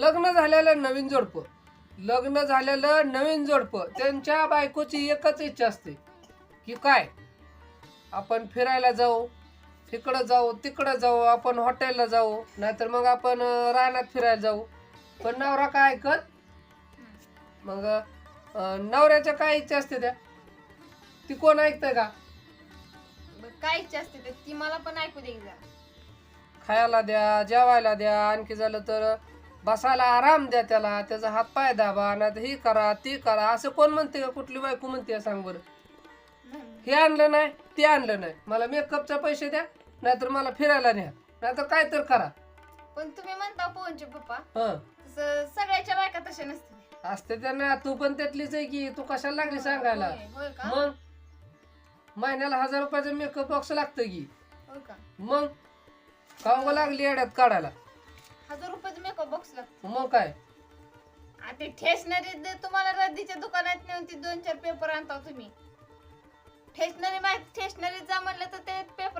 लग्न झालेलं नवीन जोडपं. लग्न झालेलं नवीन जोडपं. त्यांच्या बायकोची एकच इच्छा असते की काय? आपण फिरायला जाऊ इकडं जाऊ तिकडं जाऊ आपण हॉटेलला जाऊ नाहीतर मग आपण रानात फिरायला जाऊ. पण नवरा काय ऐकत? मग नवऱ्याच्या काय इच्छा असते त्या? ती कोण ऐकतंय का? काय इच्छा असते ते ती मला पण ऐकू दे एकदा. खायला द्या जेवायला द्या. आणखी झालं तर बसायला आराम द्या त्याला त्याचा हात पाय दाबा नाही ही करा ती करा. असं कोण म्हणते का? कुठली बायको म्हणते सांग बरं. हे आणलं नाही ते आणलं नाही. मला मेकअपचे पैसे द्या नाहीतर मला फिरायला न्या. नाहीतर काय तर करा. पण तुम्ही म्हणता पोहनचे पप्पा हं. तसं सगळ्याच्या बायका तशा नसते असते त्यांना तू पण त्यातलीच आहे की तू कशाला लागली सांगायला? होय होय का? मग? महिन्याला हजार रुपयाचं मेकअप बॉक्स लागतं की. होय का? मग? काव लागली येड्यात काढायला. बॉक्स लागतो मग ठेसनरी तुम्हाला रद्दीच्या दुकानात नेऊन ती दोन चार पेपर आणता हो तुम्ही. ठेसनरी माहिती ठेसनरी जा म्हणलं तर ते पेपर